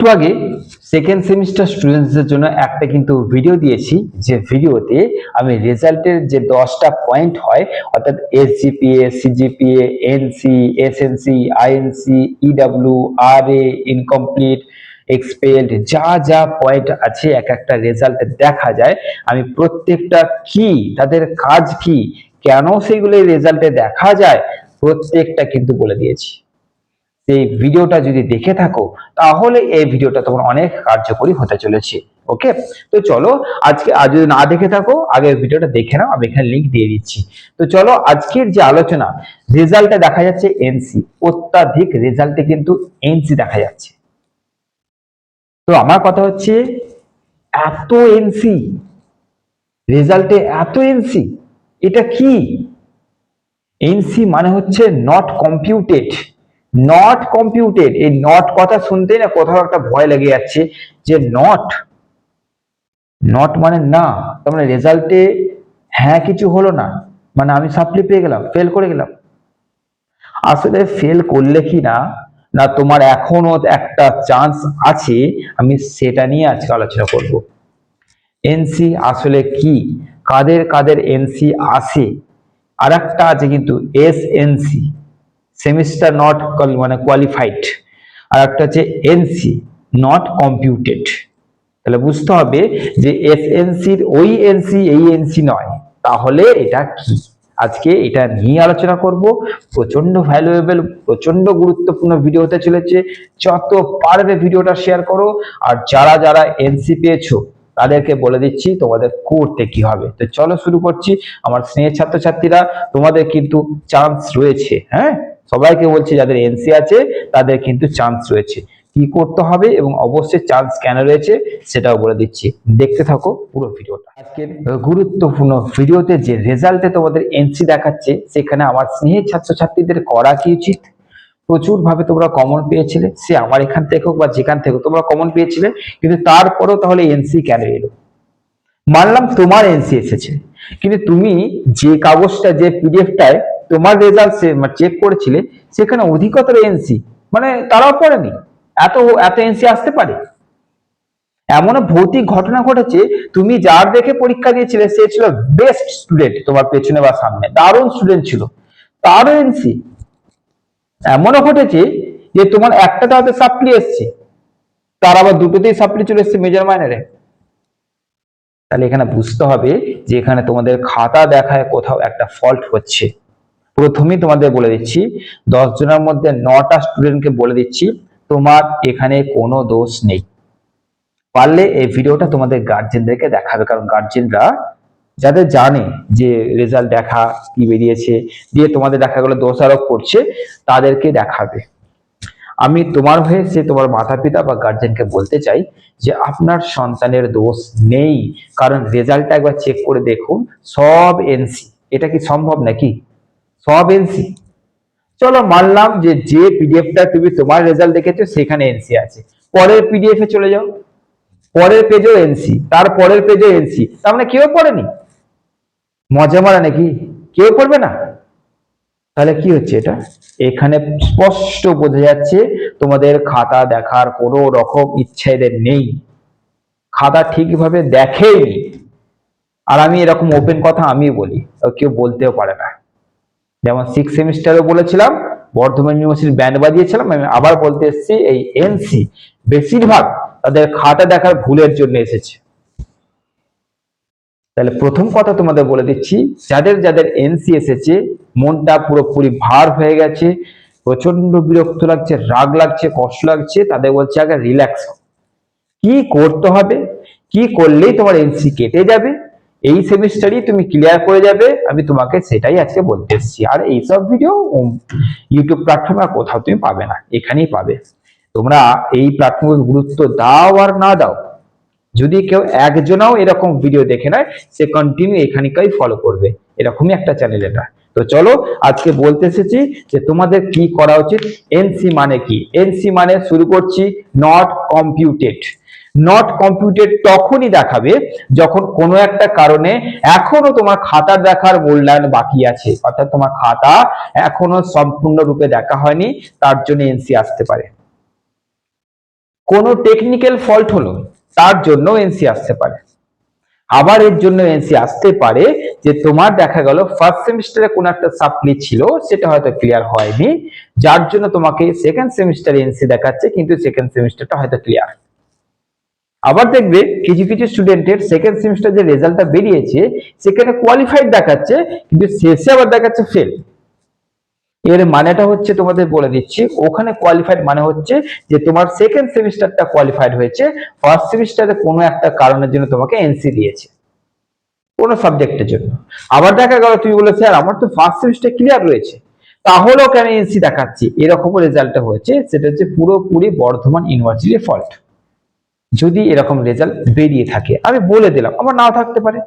একটু আগে second semester স্টুডেন্টসদের জন্য একটা কিন্তু ভিডিও দিয়েছি। যে ভিডিওতে আমি রেজাল্টের যে দশটা পয়েন্ট হয়, অর্থাৎ S SGPA CGPA NC SNC INC EW আর এ ইনকমপ্লিট এক্সপেল্ড যা যা পয়েন্ট আছে, এক একটা রেজাল্টে দেখা যায়। আমি প্রত্যেকটা কি, তাদের কাজ কি, কেন সেগুলো রেজাল্টে দেখা যায়, প্রত্যেকটা কিন্তু বলে দিয়েছি। এই ভিডিওটা যদি দেখে থাকো, তাহলে এই ভিডিওটা তোমার অনেক কার্যকরী হতে চলেছে। ওকে? তো চলো, আজকে আজ যদি না দেখে থাকো আগের ভিডিওটা দেখে নাও, আমি এখানে লিংক দিয়ে দিচ্ছি। তো চলো, আজকের যে আলোচনা রেজাল্টে দেখা যাচ্ছে এনসি অত্যাধিক রেজাল্টে কিন্তু এনসি দেখা যাচ্ছে। তো আমার কথা হচ্ছে, এত এনসি রেজাল্টে এত এনসি এটা কি? এনসি মানে হচ্ছে নট কম্পিউটেড নট কম্পিউটেড এই নট কথা শুনতেই না কোথাও একটা ভয় লেগে যাচ্ছে যে নট নট মানে না, তার মানে রেজাল্টে হ্যাঁ কিছু হলো না মানে আমি সাপ্লি পেয়ে গেলাম ফেল করে গেলাম। আসলে ফেল করলে কি না না তোমার এখনও একটা চান্স আছে, আমি সেটা নিয়ে আজকে আলোচনা করব। এনসি আসলে কি, কাদের কাদের এনসি আসে আর একটা আছে কিন্তু এস এনসি সেমিস্টার নট মানে কোয়ালিফাইড আর একটা হচ্ছে এনসি নট কম্পিউটেড তাহলে বুঝতে হবে যে এস এনসির ওই এনসি এই এনসি নয়। তাহলে এটা কি? আজকে এটা নিয়ে আলোচনা করব। প্রচণ্ড ভ্যালুয়েবল প্রচণ্ড গুরুত্বপূর্ণ ভিডিও হতে চলেছে। যত পারবে ভিডিওটা শেয়ার করো। আর যারা যারা এনসি পেয়েছ, তাদেরকে বলে দিচ্ছি তোমাদের করতে কি হবে। তো চলো শুরু করছি। আমার স্নেহের ছাত্রছাত্রীরা, তোমাদের কিন্তু চান্স রয়েছে হ্যাঁ? সবাইকে বলছি, যাদের এনসি আছে, তাদের কিন্তু চান্স রয়েছে। কি করতে হবে এবং অবশ্যই চান্স কেন রয়েছে, সেটাও বলে দিচ্ছি। দেখতে থাকো পুরো ভিডিওটা। আজকের গুরুত্বপূর্ণ ভিডিওতে যে রেজাল্টে তোমাদের এনসি দেখাচ্ছে, সেখানে আমার স্নেহের ছাত্রছাত্রীদের করা কি উচিত? প্রচুর ভাবে তোমরা কমন পেয়েছিলে, সে আমার এখান থেকে হোক বা যেখান থেকে তোমরা কমন পেয়েছিলে, কিন্তু তারপরেও তাহলে এনসি কেন এলো? মানলাম তোমার এনসি এসেছে। কিন্তু তুমি যে কাগজটা, যে পিডিএফটায় তোমার রেজাল্ট সে চেক করেছিলে, সেখানে অধিকতর এনসি মানে তারাও পড়েনি। এত এত এনসি আসতে পারে? এমন ভৌতিক ঘটনা ঘটেছে, তুমি যার দেখে পরীক্ষা দিয়েছিলে, সে ছিল বেস্ট স্টুডেন্ট তোমার পেছনে বা সামনে, দারুণ স্টুডেন্ট ছিল। তারও এনসি এমনও ঘটেছে যে তোমার একটা তাতে সাপ্লি এসছে, তার আবার দুটোতেই সাপ্লি চলে এসছে মেজর মাইনারে তাহলে এখানে বুঝতে হবে যে এখানে তোমাদের খাতা দেখায় কোথাও একটা ফল্ট হচ্ছে। প্রথমেই তোমাদের বলে দিচ্ছি, দশ জনের মধ্যে নটা স্টুডেন্টকে বলে দিচ্ছি, তোমার এখানে কোনো দোষ নেই। পারলে এই ভিডিওটা তোমাদের গার্জেনদেরকে দেখাবে, কারণ গার্জেনরা যাদের জানে যে রেজাল্ট দেখা কি বেরিয়েছে, দিয়ে তোমাদের দেখা গেলো দোষারোপ করছে, তাদেরকে দেখাবে। আমি তোমার হয়ে সে তোমার মাতা পিতা বা গার্জেনকে বলতে চাই যে আপনার সন্তানের দোষ নেই, কারণ রেজাল্টটা একবার চেক করে দেখুন, সব এনসি এটা কি সম্ভব নাকি? সব এনসি চলো মানলাম যে যে পিডিএফটা তুমি তোমার রেজাল্ট দেখেছ, সেখানে এনসি আছে। পরের পিডিএফ এ চলে যাও। পরের পেজেও এনসি তার পরের পেজেও এনসি তার মানে কেউ পড়েনি? মজা মারা নাকি? কেউ পড়বে না? তাহলে কি হচ্ছে এটা? এখানে স্পষ্ট বোঝা যাচ্ছে, তোমাদের খাতা দেখার কোনো রকম ইচ্ছা এদের নেই। খাতা ঠিকভাবে দেখেইনি আর আমি এরকম ওপেন কথা আমি বলি, কেউ বলতেও পারে না। যেমন সিক্স সেমিস্টারও বলেছিলাম, বর্ধমান ইউনিভার্সিটির ব্যান্ড বাজিয়েছিলাম, আমি আবার বলতে এসেছি এই এনসি বেশিরভাগ তাদের খাতা দেখার ভুলের জন্য এসেছে। তাহলে প্রথম কথা তোমাদের বলে দিচ্ছি, যাদের যাদের এনসি এসেছে, মনটা পুরোপুরি ভার হয়ে গেছে প্রচণ্ড বিরক্ত লাগছে, রাগ লাগছে, কষ্ট লাগছে, তাদের বলছে আগে রিল্যাক্স কি করতে হবে? কি করলেই তোমার এনসি কেটে যাবে? এই সেমিস্টারই তুমি ক্লিয়ার করে যাবে, আমি তোমাকে সেটাই আজকে বলতে এসেছি। আর এইসব ভিডিও ইউটিউব প্ল্যাটফর্মে আর কোথাও তুমি পাবে না, এখানেই পাবে। তোমরা এই প্ল্যাটফর্মে গুরুত্ব দাও আর না দাও, যদি কেউ একজনাও এরকম ভিডিও দেখে নেয়, সে কন্টিনিউ এখানকাই ফলো করবে। এরকমই একটা চ্যানেল এটা। তো চলো, আজকে বলতে এসেছি যে তোমাদের কি করা উচিত। এনসি মানে কি? এনসি মানে শুরু করছি নট কম্পিউটেড নট কম্পিউটেড তখনই দেখাবে যখন কোনো একটা কারণে এখনও তোমার খাতা দেখার মূল্যায়ন বাকি আছে। অর্থাৎ তোমার খাতা এখনও সম্পূর্ণরূপে দেখা হয়নি, তার জন্য এনসি আসতে পারে। কোনো টেকনিক্যাল ফল্ট হলো, তার জন্য এনসি আসতে পারে। আবার এর জন্য এনসি আসতে পারে যে তোমার দেখা গেল ফার্স্ট সেমিস্টারে কোনো একটা সাপ্লি ছিল, সেটা হয়তো ক্লিয়ার হয়নি, যার জন্য তোমাকে সেকেন্ড সেমিস্টারে এনসি দেখাচ্ছে, কিন্তু সেকেন্ড সেমিস্টারটা হয়তো ক্লিয়ার আবার দেখবে কিছু কিছু স্টুডেন্টের সেকেন্ড সেমিস্টার যে রেজাল্টটা বেরিয়েছে, সেখানে কোয়ালিফাইড দেখাচ্ছে, কিন্তু শেষে আবার দেখাচ্ছে ফেল এর মানেটা হচ্ছে তোমাদের বলে দিচ্ছি, ওখানে কোয়ালিফাইড মানে হচ্ছে যে তোমার সেকেন্ড সেমিস্টারটা কোয়ালিফাইড হয়েছে ফার্স্ট সেমিস্টারে কোনো একটা কারণের জন্য তোমাকে এনসি দিয়েছে। কোনো সাবজেক্টের জন্য। আবার দেখা গেল, তুমি বলে স্যার, আমার তো ফার্স্ট সেমিস্টার ক্লিয়ার রয়েছে। তাহলেও কেন এনসি দেখাচ্ছি? এরকম রেজাল্টটা হয়েছে, সেটা হচ্ছে পুরোপুরি বর্ধমান ইউনিভার্সিটির ফল্ট যদি এরকম রেজাল্ট বেরিয়ে থাকে, আমি বলে দিলাম, আমার নাও থাকতে পারে।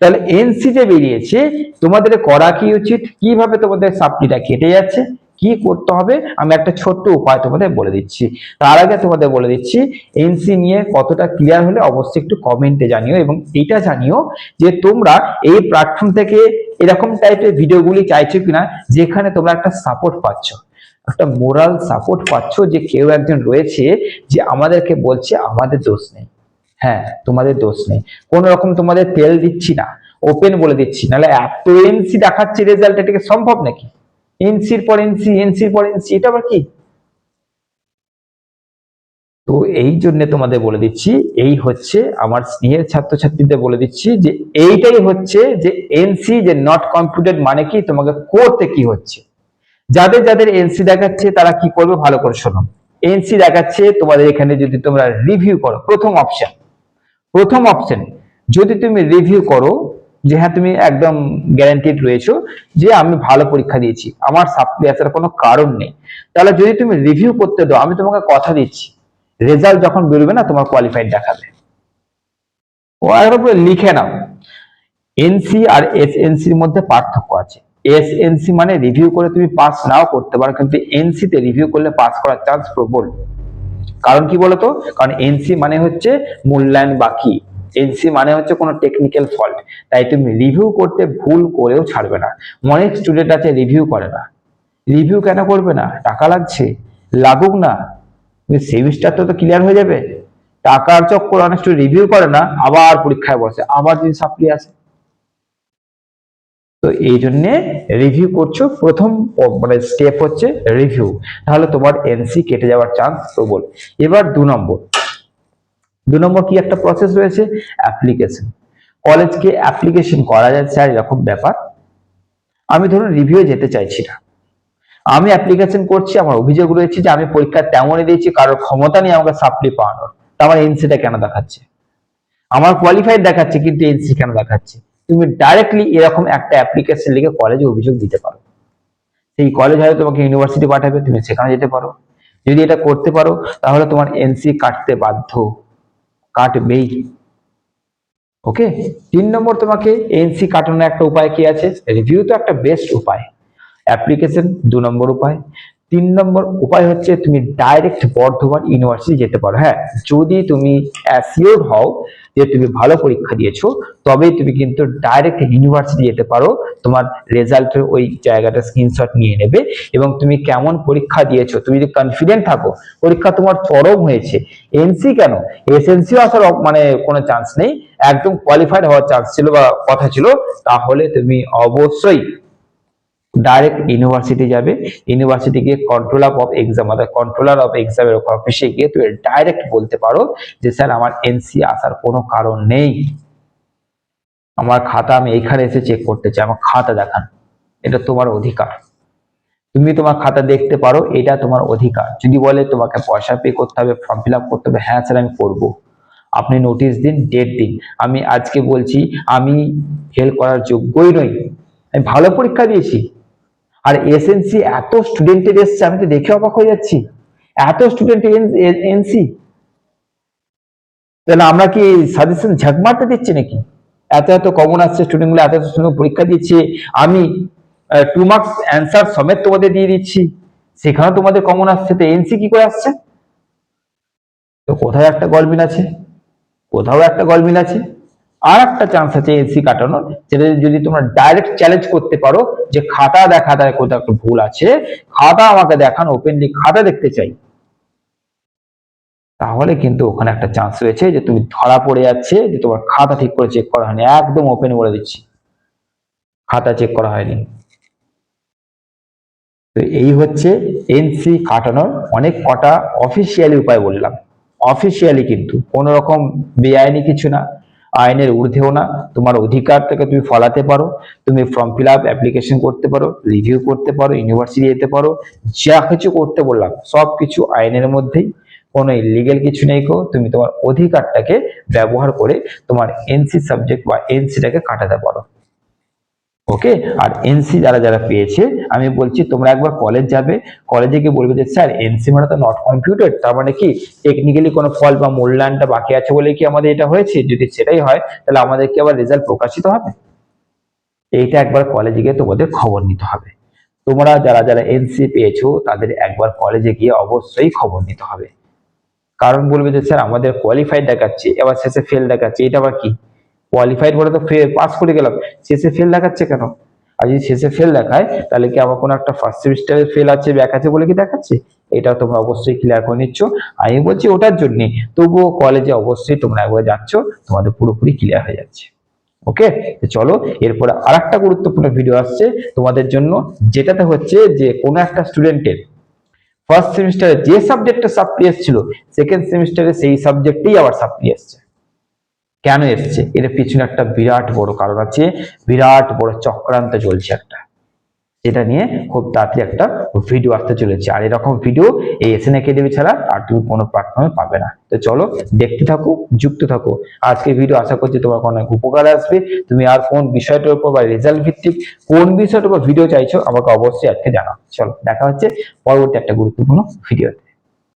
তাহলে এনসি যে বেরিয়েছে, তোমাদের করা কি উচিত? কীভাবে তোমাদের সাপ্লিটা কেটে যাচ্ছে? কি করতে হবে? আমি একটা ছোট্ট উপায় তোমাদের বলে দিচ্ছি। তার আগে তোমাদের বলে দিচ্ছি এনসি নিয়ে কতটা ক্লিয়ার হলে অবশ্যই একটু কমেন্টে জানিও এবং এটা জানিও যে তোমরা এই প্ল্যাটফর্ম থেকে এরকম টাইপের ভিডিওগুলি চাইছো কিনা, যেখানে তোমরা একটা সাপোর্ট পাচ্ছ। একটা মোরাল সাপোর্ট পাচ্ছ যে কেউ একজন রয়েছে যে আমাদেরকে বলছে, আমাদের দোষ নেই। হ্যাঁ তোমাদের দোষ নেই। কোন রকম তোমাদের তেল দিচ্ছি না ওপেন বলে দিচ্ছি। নাহলে এত এনসি দেখাচ্ছে রেজাল্ট এটাকে সম্ভব নাকি? এনসির পর এনসি এনসির পর এনসি এটা আবার কি? তো এই জন্য তোমাদের বলে দিচ্ছি, এই হচ্ছে আমার স্নেহের ছাত্রছাত্রীদের বলে দিচ্ছি যে, এইটাই হচ্ছে যে এনসি যে নট কম্পিউটেড মানে কি? তোমাকে করতে কি হচ্ছে? যাদের যাদের এনসি দেখাচ্ছে, তারা কি করবে? ভালো করে শোনো। এনসি দেখাচ্ছে, তোমাদের এখানে যদি তোমরা রিভিউ করো, প্রথম অপশন প্রথম অপশন যদি তুমি রিভিউ করো, যে হ্যাঁ তুমি একদম গ্যারান্টিড রয়েছো যে আমি ভালো পরীক্ষা দিয়েছি, আমার সাপ্লি আসার কোনো কারণ নেই। তাহলে যদি তুমি রিভিউ করতে দাও, আমি তোমাকে কথা দিচ্ছি। রেজাল্ট যখন বেরোবে না, তোমার কোয়ালিফাইড দেখাবে। ও একবার পুরো লিখে নাও। এনসি আর এসএনসির মধ্যে পার্থক্য আছে। এসএনসি মানে রিভিউ করে তুমি পাস নাও করতে পারো, কিন্তু এনসি তে রিভিউ করলে পাস করার চান্স প্রবল। কারণ কি বলতো? কারণ এনসি মানে হচ্ছে মূল্যায়ন বাকি। এনসি মানে হচ্ছে কোনো টেকনিক্যাল ফল্ট তাই তুমি রিভিউ করতে ভুল করেও ছাড়বে না। অনেক স্টুডেন্ট আছে রিভিউ করে না। রিভিউ কেন করবে না? টাকা লাগছে। লাগুক না। সেমিস্টারটা তো ক্লিয়ার হয়ে যাবে। টাকার চক্কর অনেক রিভিউ করে না, আবার পরীক্ষায় বসে, আবার যদি সাপ্লি আসে। তো এই জন্যে রিভিউ করছ। প্রথম মানে স্টেপ হচ্ছে রিভিউ তাহলে তোমার এনসি কেটে যাওয়ার চান্স প্রবল। এবার দু নম্বর। দু নম্বর কি একটা প্রসেস রয়েছে? অ্যাপ্লিকেশন কলেজকে অ্যাপ্লিকেশন করা যায় স্যার, এরকম ব্যাপার। আমি ধরুন রিভিউ যেতে চাইছি না। আমি অ্যাপ্লিকেশন করছি, আমার অভিযোগ রয়েছে যে আমি পরীক্ষা তেমনই দিয়েছি, কারোর ক্ষমতা নেই আমাকে সাপ্লি পাওয়ানোর। তা আমার এনসিটা কেন দেখাচ্ছে? আমার কোয়ালিফাইড দেখাচ্ছে, কিন্তু এনসি কেন দেখাচ্ছে? তুমি ডাইরেক্টলি এরকম একটা অ্যাপ্লিকেশন লিখে কলেজে অভিযোগ দিতে পারো। সেই কলেজ হয়তো তোমাকে ইউনিভার্সিটি পাঠাবে, তুমি সেখানে যেতে পারো। যদি এটা করতে পারো, তাহলে তোমার এনসি কাটতে বাধ্য। কাটবেই। ওকে তিন নম্বর তোমাকে এনসি কাটানোর একটা উপায় কি আছে? রিভিউ তো একটা বেস্ট উপায়। অ্যাপ্লিকেশন দু নম্বর উপায়। তিন নম্বর উপায় হচ্ছে তুমি ডাইরেক্ট বর্ধমান ইউনিভার্সিটি যেতে পারো। হ্যাঁ যদি তুমি অ্যাসিওর হও যে তুমি ভালো পরীক্ষা দিয়েছ, তবেই তুমি কিন্তু ডাইরেক্ট ইউনিভার্সিটি যেতে পারো। তোমার রেজাল্টের ওই জায়গাটা স্ক্রিনশট নিয়ে নেবে এবং তুমি কেমন পরীক্ষা দিয়েছ, তুমি যদি কনফিডেন্ট থাকো, পরীক্ষা তোমার চরম হয়েছে। এনসি কেন? এসএনসিও আসার মানে কোনো চান্স নেই। একদম কোয়ালিফাইড হওয়ার চান্স ছিল বা কথা ছিল, তাহলে তুমি অবশ্যই ডাইরেক্ট ইউনিভার্সিটি যাবে। ইউনিভার্সিটি গিয়ে কন্ট্রোলার অফ এক্সাম অর্থাৎ কন্ট্রোলার অফ এক্সামের অফিসে গিয়ে তুমি ডাইরেক্ট বলতে পারো যে, স্যার, আমার এনসি আসার কোনো কারণ নেই। আমার খাতা আমি এখানে এসে চেক করতে চাই। আমার খাতা দেখান। এটা তোমার অধিকার। তুমি তোমার খাতা দেখতে পারো, এটা তোমার অধিকার। যদি বলে তোমাকে পয়সা পে করতে হবে ফর্ম ফিল করতে হবে হ্যাঁ স্যার, আমি করব। আপনি নোটিশ দিন ডেট দিন। আমি আজকে বলছি, আমি ফেল করার যোগ্যই নই। আমি ভালো পরীক্ষা দিয়েছি। আর এসএনসি এত স্টুডেন্টের এসছে, আমি তো দেখে অবাক হয়ে যাচ্ছি। এত স্টুডেন্ট এনসি তাহলে আমরা কি সাজেশন ঝাঁক মারতে দিচ্ছি নাকি? এত এত কমন আসছে স্টুডেন্টগুলো এত এত সুন্দর পরীক্ষা দিচ্ছে। আমি টু মার্কস অ্যান্সার সমেত তোমাদের দিয়ে দিচ্ছি। সেখানে তোমাদের কমন আসছে, তো এনসি কি করে আসছে? তো কোথায় একটা গলমিল আছে? কোথাও একটা গলমিল আছে। আর একটা চান্স আছে এসি কাটানোর, যেটা যদি তোমরা ডাইরেক্ট চ্যালেঞ্জ করতে পারো যে খাতা দেখা দেয় কোথাও একটা ভুল আছে, খাতা আমাকে দেখান ওপেনলি খাতা দেখতে চাই। তাহলে কিন্তু ওখানে একটা চান্স রয়েছে যে তুমি ধরা পড়ে যাচ্ছে, যে তোমার খাতা ঠিক করে চেক করা হয়নি, একদম ওপেন বলে দিচ্ছি। খাতা চেক করা হয়নি। তো এই হচ্ছে এনসি কাটানোর অনেক কটা অফিসিয়ালি উপায় বললাম। অফিসিয়ালি কিন্তু কোনো রকম বেআইনি কিছু না। আইনের ঊর্ধ্বেও না। তোমার অধিকারটাকে তুমি ফলাতে পারো। তুমি ফর্ম ফিল আপ অ্যাপ্লিকেশন করতে পারো রিভিউ করতে পারো ইউনিভার্সিটি যেতে পারো, যা কিছু করতে বললাম সব কিছু আইনের মধ্যেই। কোনো ইলিগেল কিছু নেই কো তুমি তোমার অধিকারটাকে ব্যবহার করে তোমার এনসি সাবজেক্ট বা এনসিটাকে কাটাতে পারো। ওকে? আর এনসি যারা যারা পেয়েছে, আমি বলছি তোমরা একবার কলেজ যাবে কলেজে গিয়ে বলবে যে, স্যার এনসি মানে তো নট কম্পিউটার তার মানে কি? টেকনিক্যালি কোনো ফল বা মূল্যায়নটা বাকি আছে বলে কি আমাদের এটা হয়েছে? যদি সেটাই হয়, তাহলে আমাদের কি আবার রেজাল্ট প্রকাশিত হবে? এইটা একবার কলেজে গিয়ে তোমাদের খবর নিতে হবে। তোমরা যারা যারা এনসি পেয়েছ, তাদের একবার কলেজে গিয়ে অবশ্যই খবর নিতে হবে। কারণ বলবে যে, স্যার, আমাদের কোয়ালিফাইড দেখাচ্ছে, এবার শেষে ফেল দেখাচ্ছে, এটা আবার কি? কোয়ালিফাইড বলে তো পাস করে গেলাম। শেষে ফেল দেখাচ্ছে কেন? আর যদি শেষে ফেল দেখায়, তাহলে কি আমার কোনো একটা ফার্স্ট সেমিস্টারে ফেল আছে ব্যাক আছে বলে কি দেখাচ্ছে? এটা তোমরা অবশ্যই ক্লিয়ার করে নিচ্ছ। আমি বলছি ওটার জন্যে, তবুও কলেজে অবশ্যই তোমরা একবার যাচ্ছ, তোমাদের পুরোপুরি ক্লিয়ার হয়ে যাচ্ছে। ওকে চলো, এরপরে আর একটা গুরুত্বপূর্ণ ভিডিও আসছে। তোমাদের জন্য যেটাতে হচ্ছে যে, কোনো একটা স্টুডেন্টের ফার্স্ট সেমিস্টারে যে সাবজেক্টটা সাপ্লি এসেছিল সেকেন্ড সেমিস্টারে সেই সাবজেক্টেই আবার সাপ্লি এসছে। কেন এসছে? এর পিছনে একটা বিরাট বড় কারণ আছে। বিরাট বড় চক্রান্ত চলছে একটা। যেটা নিয়ে খুব তাড়াতাড়ি একটা ভিডিও আসতে চলেছে। আর এরকম ভিডিও এই এসএন একাডেমি ছাড়া আর তুমি কোনো প্ল্যাটফর্মে পাবে না। তো চলো, দেখতে থাকো, যুক্ত থাকো। আজকে ভিডিও আশা করছি তোমার অনেক উপকার আসবে। তুমি আর কোন বিষয়টার উপর বা রেজাল্ট ভিত্তিক কোন বিষয়টার উপর ভিডিও চাইছো, আমাকে অবশ্যই আজকে জানাও। চলো, দেখা হচ্ছে পরবর্তী একটা গুরুত্বপূর্ণ ভিডিওতে